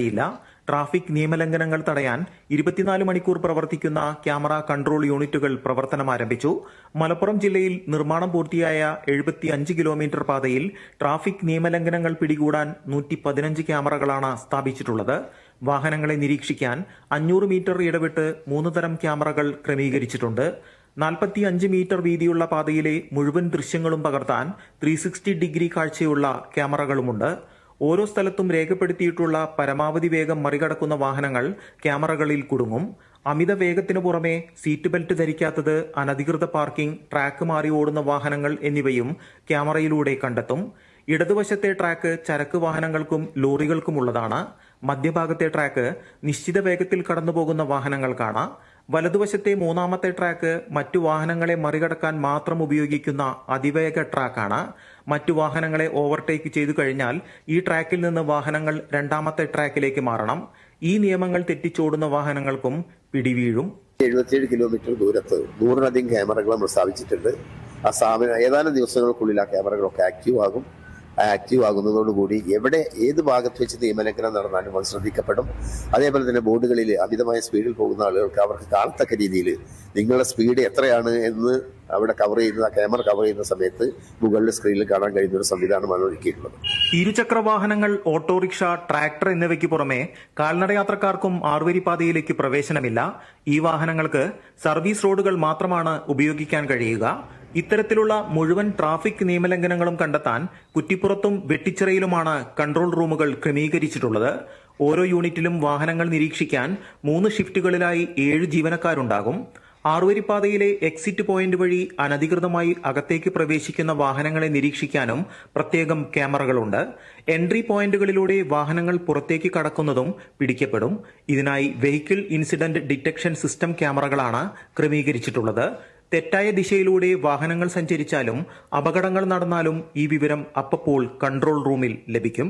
ഇല്ല. ട്രാഫിക് നിയമലംഘനങ്ങൾ തടയാൻ ഇരുപത്തിനാല് മണിക്കൂർ പ്രവർത്തിക്കുന്ന ക്യാമറ കൺട്രോൾ യൂണിറ്റുകൾ പ്രവർത്തനം ആരംഭിച്ചു. മലപ്പുറം ജില്ലയിൽ നിർമ്മാണം പൂർത്തിയായ എഴുപത്തിയഞ്ച് കിലോമീറ്റർ പാതയിൽ ട്രാഫിക് നിയമലംഘനങ്ങൾ പിടികൂടാൻ നൂറ്റി പതിനഞ്ച് ക്യാമറകളാണ് സ്ഥാപിച്ചിട്ടുള്ളത്. വാഹനങ്ങളെ നിരീക്ഷിക്കാൻ അഞ്ഞൂറ് മീറ്റർ ഇടവിട്ട് മൂന്ന് തരം ക്യാമറകൾ ക്രമീകരിച്ചിട്ടുണ്ട്. നാൽപ്പത്തി അഞ്ച് മീറ്റർ വീതിയുള്ള പാതയിലെ മുഴുവൻ ദൃശ്യങ്ങളും പകർത്താൻ ത്രീ ഡിഗ്രി കാഴ്ചയുള്ള ക്യാമറകളുമുണ്ട്. ഓരോ സ്ഥലത്തും രേഖപ്പെടുത്തിയിട്ടുള്ള പരമാവധി വേഗം മറികടക്കുന്ന വാഹനങ്ങൾ ക്യാമറകളിൽ കുടുങ്ങും. അമിത വേഗത്തിനു പുറമെ സീറ്റ് ബെൽറ്റ് ധരിക്കാത്തത് അനധികൃത പാർക്കിംഗ് ട്രാക്ക് മാറി ഓടുന്ന വാഹനങ്ങൾ എന്നിവയും ക്യാമറയിലൂടെ കണ്ടെത്തും. ഇടതുവശത്തെ ട്രാക്ക് ചരക്ക് വാഹനങ്ങൾക്കും ലോറികൾക്കുമുള്ളതാണ്. മധ്യഭാഗത്തെ ട്രാക്ക് നിശ്ചിത വേഗത്തിൽ കടന്നുപോകുന്ന വാഹനങ്ങൾക്കാണ് വലതുവശത്തെ മൂന്നാമത്തെ ട്രാക്ക് മറ്റു വാഹനങ്ങളെ മറികടക്കാൻ മാത്രം ഉപയോഗിക്കുന്ന അതിവേഗ ട്രാക്കാണ് മറ്റു വാഹനങ്ങളെ ഓവർടേക്ക് ചെയ്തു കഴിഞ്ഞാൽ ഈ ട്രാക്കിൽ നിന്ന് വാഹനങ്ങൾ രണ്ടാമത്തെ ട്രാക്കിലേക്ക് മാറണം. ഈ നിയമങ്ങൾ തെറ്റിച്ചോടുന്ന വാഹനങ്ങൾക്കും പിടിവീഴും. എഴുപത്തിയേഴ് കിലോമീറ്റർ ദൂരത്ത് നൂറിലധികം ക്യാമറകൾ നമ്മൾ സ്ഥാപിച്ചിട്ടുണ്ട്. ആ സ്ഥാപനം ഏതാനും ദിവസങ്ങൾക്കുള്ളിൽ ആ ക്യാമറകളൊക്കെ ആക്റ്റീവ് ആകും. ആക്റ്റീവ് ആകുന്നതോടുകൂടി എവിടെ ഏത് ഭാഗത്ത് വെച്ച് നിയമലംഘനം നടന്നാലും അത് ശ്രദ്ധിക്കപ്പെടും. അതേപോലെ തന്നെ ബോർഡുകളിൽ അമിതമായ സ്പീഡിൽ പോകുന്ന ആളുകൾക്ക് അവർക്ക് കാണത്തക്ക രീതിയിൽ നിങ്ങളുടെ സ്പീഡ് എത്രയാണ് എന്ന് അവിടെ കവർ ചെയ്യുന്ന ക്യാമറ കവർ ചെയ്യുന്ന സമയത്ത് മുകളിലെ സ്ക്രീനിൽ കാണാൻ കഴിയുന്ന ഒരു സംവിധാനമാണ് ഒരുക്കിയിട്ടുള്ളത്. ഇരുചക്ര വാഹനങ്ങൾ ഓട്ടോറിക്ഷ ട്രാക്ടർ എന്നിവയ്ക്ക് പുറമെ കാൽനട യാത്രക്കാർക്കും ആറുവരിപ്പാതയിലേക്ക് പ്രവേശനമില്ല. ഈ വാഹനങ്ങൾക്ക് സർവീസ് റോഡുകൾ മാത്രമാണ് ഉപയോഗിക്കാൻ കഴിയുക. ഇത്തരത്തിലുള്ള മുഴുവൻ ട്രാഫിക് നിയമലംഘനങ്ങളും കണ്ടെത്താൻ കുറ്റിപ്പുറത്തും വെട്ടിച്ചിറയിലുമാണ് കൺട്രോൾ റൂമുകൾ ക്രമീകരിച്ചിട്ടുള്ളത്. ഓരോ യൂണിറ്റിലും വാഹനങ്ങൾ നിരീക്ഷിക്കാൻ മൂന്ന് ഷിഫ്റ്റുകളിലായി ഏഴ് ജീവനക്കാരുണ്ടാകും. ആറുവരിപ്പാതയിലെ എക്സിറ്റ് പോയിന്റ് വഴി അനധികൃതമായി അകത്തേക്ക് പ്രവേശിക്കുന്ന വാഹനങ്ങളെ നിരീക്ഷിക്കാനും പ്രത്യേകം ക്യാമറകളുണ്ട്. എൻട്രി പോയിന്റുകളിലൂടെ വാഹനങ്ങൾ പുറത്തേക്ക് കടക്കുന്നതും പിടിക്കപ്പെടും. ഇതിനായി വെഹിക്കിൾ ഇൻസിഡന്റ് ഡിറ്റക്ഷൻ സിസ്റ്റം ക്യാമറകളാണ് ക്രമീകരിച്ചിട്ടുള്ളത്. തെറ്റായ ദിശയിലൂടെ വാഹനങ്ങൾ സഞ്ചരിച്ചാലും അപകടങ്ങൾ നടന്നാലും ഈ വിവരം അപ്പപ്പോൾ കൺട്രോൾ റൂമിൽ ലഭിക്കും.